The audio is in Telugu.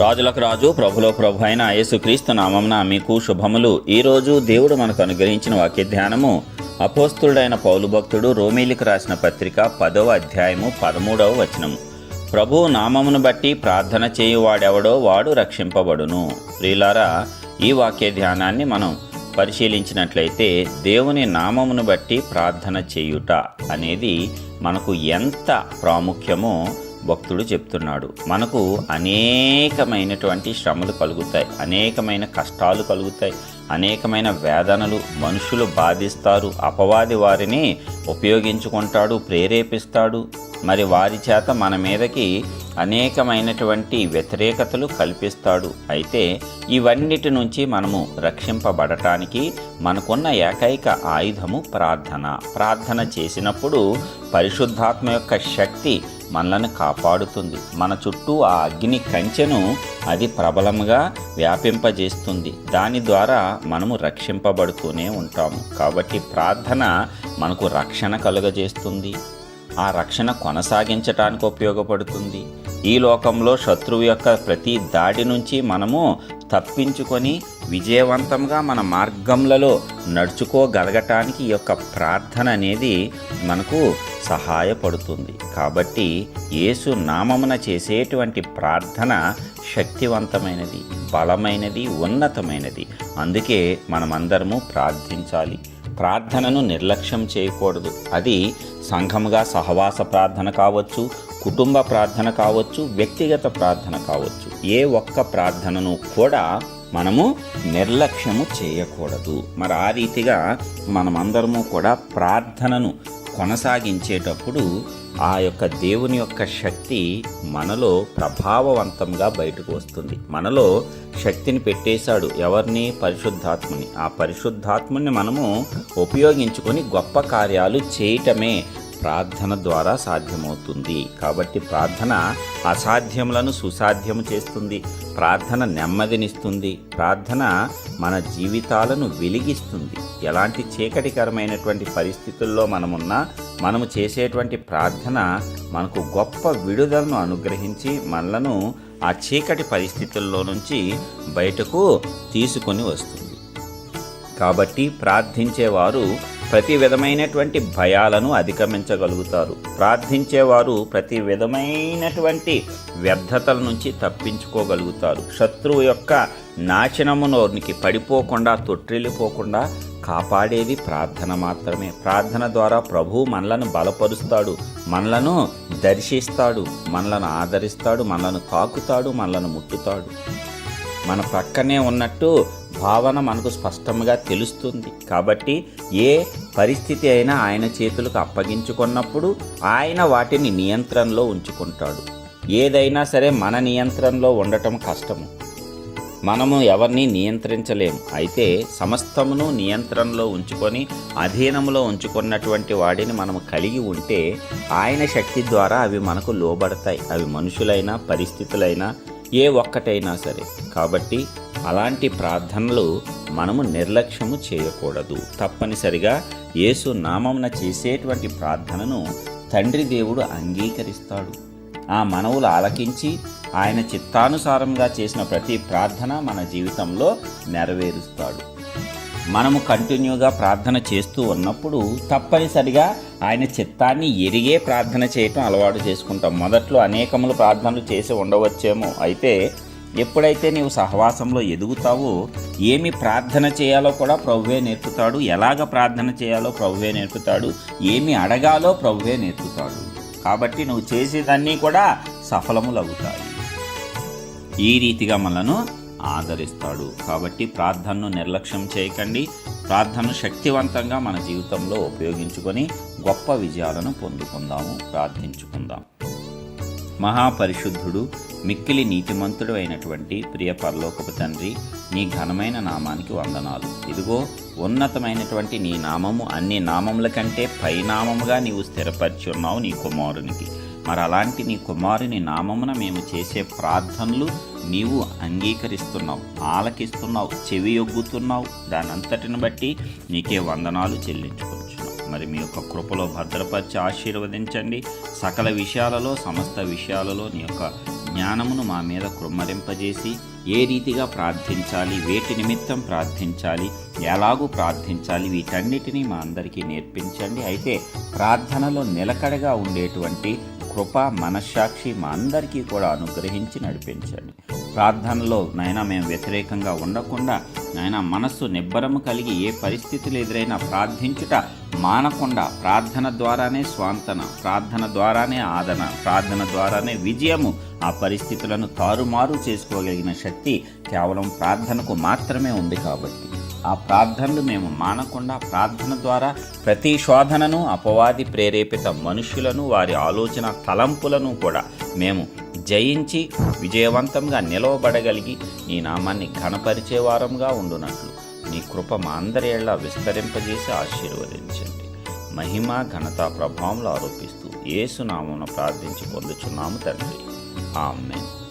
రాజులకు రాజు ప్రభులో ప్రభు అయిన యేసుక్రీస్తు నామంన మీకు శుభములు. ఈరోజు దేవుడు మనకు అనుగ్రహించిన వాక్య ధ్యానము అపోస్తుడైన పౌలు భక్తుడు రోమీలికి రాసిన పత్రిక పదవ అధ్యాయము పదమూడవ వచనము. ప్రభు నామమును బట్టి ప్రార్థన చేయువాడెవడో వాడు రక్షింపబడును. ప్రియులారా ఈ వాక్య ధ్యానాన్ని మనం పరిశీలించినట్లయితే దేవుని నామమును బట్టి ప్రార్థన చేయుట అనేది మనకు ఎంత ప్రాముఖ్యమో భక్తుడు చెప్తున్నాడు. మనకు అనేకమైనటువంటి శ్రమలు కలుగుతాయి. అనేకమైన కష్టాలు కలుగుతాయి. అనేకమైన వేదనలు మనుషులు బాధిస్తారు. అపవాది వారిని ఉపయోగించుకుంటాడు ప్రేరేపిస్తాడు. మరి వారి చేత మన మీదకి అనేకమైనటువంటి వ్యతిరేకతలు కల్పిస్తాడు. అయితే ఇవన్నిటి నుంచి మనము రక్షింపబడటానికి మనకున్న ఏకైక ఆయుధము ప్రార్థన. ప్రార్థన చేసినప్పుడు పరిశుద్ధాత్మ యొక్క శక్తి మనలను కాపాడుతుంది. మన చుట్టూ ఆ అగ్ని కంచెను అది ప్రబలంగా వ్యాపింపజేస్తుంది. దాని ద్వారా మనము రక్షింపబడుతూనే ఉంటాము. కాబట్టి ప్రార్థన మనకు రక్షణ కలుగజేస్తుంది. ఆ రక్షణ కొనసాగించటానికి ఉపయోగపడుతుంది. ఈ లోకంలో శత్రువు యొక్క ప్రతి దాడి నుంచి మనము తప్పించుకొని విజయవంతంగా మన మార్గంలలో నడుచుకోగలగటానికి ఈ యొక్క ప్రార్థన అనేది మనకు సహాయపడుతుంది. కాబట్టి యేసు నామమున చేసేటువంటి ప్రార్థన శక్తివంతమైనది బలమైనది ఉన్నతమైనది. అందుకే మనమందరము ప్రార్థించాలి. ప్రార్థనను నిర్లక్ష్యం చేయకూడదు. అది సంఘముగా సహవాస ప్రార్థన కావచ్చు కుటుంబ ప్రార్థన కావచ్చు వ్యక్తిగత ప్రార్థన కావచ్చు. ఏ ఒక్క ప్రార్థనను కూడా మనము నిర్లక్ష్యము చేయకూడదు. మరి ఆ రీతిగా మనమందరము కూడా ప్రార్థనను కొనసాగించేటప్పుడు ఆ యొక్క దేవుని యొక్క శక్తి మనలో ప్రభావవంతంగా బయటకు వస్తుంది. మనలో శక్తిని పెట్టేశాడు ఎవరిని? పరిశుద్ధాత్మని. ఆ పరిశుద్ధాత్మని మనము ఉపయోగించుకొని గొప్ప కార్యాలు చేయటమే ప్రార్థన ద్వారా సాధ్యమవుతుంది. కాబట్టి ప్రార్థన అసాధ్యములను సుసాధ్యము చేస్తుంది. ప్రార్థన నెమ్మదినిస్తుంది. ప్రార్థన మన జీవితాలను వెలిగిస్తుంది. ఎలాంటి చీకటికరమైనటువంటి పరిస్థితుల్లో మనమున్నా మనము చేసేటువంటి ప్రార్థన మనకు గొప్ప విడుదలను అనుగ్రహించి మనలను ఆ చీకటి పరిస్థితుల్లో నుంచి బయటకు తీసుకొని వస్తుంది. కాబట్టి ప్రార్థించేవారు ప్రతి విధమైనటువంటి భయాలను అధిగమించగలుగుతారు. ప్రార్థించేవారు ప్రతి విధమైనటువంటి వ్యర్థతల నుంచి తప్పించుకోగలుగుతారు. శత్రువు యొక్క నాశనమునోనికి పడిపోకుండా తొట్టిల్లిపోకుండా కాపాడేది ప్రార్థన మాత్రమే. ప్రార్థన ద్వారా ప్రభు మనలను బలపరుస్తాడు మనలను దర్శిస్తాడు మనలను ఆదరిస్తాడు మనలను తాకుతాడు మనలను ముట్టుతాడు. మన ప్రక్కనే ఉన్నట్టు భావన మనకు స్పష్టంగా తెలుస్తుంది. కాబట్టి ఏ పరిస్థితి అయినా ఆయన చేతులకు అప్పగించుకున్నప్పుడు ఆయన వాటిని నియంత్రణలో ఉంచుకుంటాడు. ఏదైనా సరే మన నియంత్రణలో ఉండటం కష్టము. మనము ఎవరిని నియంత్రించలేము. అయితే సమస్తమును నియంత్రణలో ఉంచుకొని అధీనంలో ఉంచుకున్నటువంటి వాడిని మనం కలిగి ఉంటే ఆయన శక్తి ద్వారా అవి మనకు లోబడతాయి. అవి మనుషులైనా పరిస్థితులైనా ఏ ఒక్కటైనా సరే. కాబట్టి అలాంటి ప్రార్థనలు మనము నిర్లక్ష్యము చేయకూడదు. తప్పనిసరిగా యేసు నామమున చేసేటువంటి ప్రార్థనను తండ్రి దేవుడు అంగీకరిస్తాడు. ఆ మనవులు ఆలకించి ఆయన చిత్తానుసారంగా చేసిన ప్రతి ప్రార్థన మన జీవితంలో నెరవేరుస్తాడు. మనము కంటిన్యూగా ప్రార్థన చేస్తూ ఉన్నప్పుడు తప్పనిసరిగా ఆయన చిత్తాన్ని ఎరిగే ప్రార్థన చేయటం అలవాటు చేసుకుంటాం. మొదట్లో అనేకములు ప్రార్థనలు చేసి ఉండవచ్చేమో. అయితే ఎప్పుడైతే నీవు సహవాసంలో ఎదుగుతావో ఏమి ప్రార్థన చేయాలో కూడా ప్రభువే నేర్పుతాడు. ఎలాగ ప్రార్థన చేయాలో ప్రభువే నేర్పుతాడు. ఏమి అడగాలో ప్రభువే నేర్పుతాడు. కాబట్టి నువ్వు చేసేదన్నీ కూడా సఫలములవుతాయి. ఈ రీతిగా మనను ఆదరిస్తాడు. కాబట్టి ప్రార్థనను నిర్లక్ష్యం చేయకండి. ప్రార్థనను శక్తివంతంగా మన జీవితంలో ఉపయోగించుకొని గొప్ప విజయాలను పొందుకుందాము. ప్రార్థించుకుందాం. మహాపరిశుద్ధుడు మిక్కిలి నీతిమంతుడు అయినటువంటి ప్రియ పరలోకపు తండ్రి నీ ఘనమైన నామానికి వందనాలు. ఇదిగో ఉన్నతమైనటువంటి నీ నామము అన్ని నామముల కంటే పైనామముగా నీవు స్థిరపరిచి ఉన్నావు నీ కుమారునికి. మరి అలాంటి నీ కుమారుని నామమున మేము చేసే ప్రార్థనలు నీవు అంగీకరిస్తున్నావు ఆలకిస్తున్నావు చెవి ఒగ్గుతున్నావు దానంతటిని బట్టి నీకే వందనాలు చెల్లించు. మరి మీ యొక్క కృపలో భద్రపరిచి ఆశీర్వదించండి. సకల విషయాలలో సమస్త విషయాలలో నీ యొక్క జ్ఞానమును మా మీద కృమ్మరింపజేసి ఏ రీతిగా ప్రార్థించాలి వేటి నిమిత్తం ప్రార్థించాలి ఎలాగూ ప్రార్థించాలి వీటన్నిటినీ మా అందరికీ నేర్పించండి. అయితే ప్రార్థనలో నిలకడగా ఉండేటువంటి కృప మనస్సాక్షి మా అందరికీ కూడా అనుగ్రహించి నడిపించండి. ప్రార్థనలో నాయన మేము వ్యతిరేకంగా ఉండకుండా నాయన మనస్సు నిబ్బరము కలిగి ఏ పరిస్థితులు ఎదురైనా ప్రార్థించుట మానకుండా ప్రార్థన ద్వారానే స్వాంతన ప్రార్థన ద్వారానే ఆదన ప్రార్థన ద్వారానే విజయము. ఆ పరిస్థితులను తారుమారు చేసుకోగలిగిన శక్తి కేవలం ప్రార్థనకు మాత్రమే ఉంది కాబట్టి. ఆ ప్రార్థనలు మేము మానకుండా ప్రార్థన ద్వారా ప్రతి శోధనను అపవాది ప్రేరేపిత మనుషులను వారి ఆలోచన తలంపులను కూడా మేము జయించి విజయవంతంగా నిలవబడగలిగి ఈ నామాన్ని ఘనపరిచే వారంగా ఉండునట్లు. నీ కృప మాందరేళ్ళ అందరి ఏళ్ళ విస్తరింపజేసి ఆశీర్వదించండి. మహిమ ఘనత ప్రభావంలో ఆరోపిస్తూ ఏసునామమున ప్రార్థించి పొందుచున్నాము తండ్రి. ఆమెన్.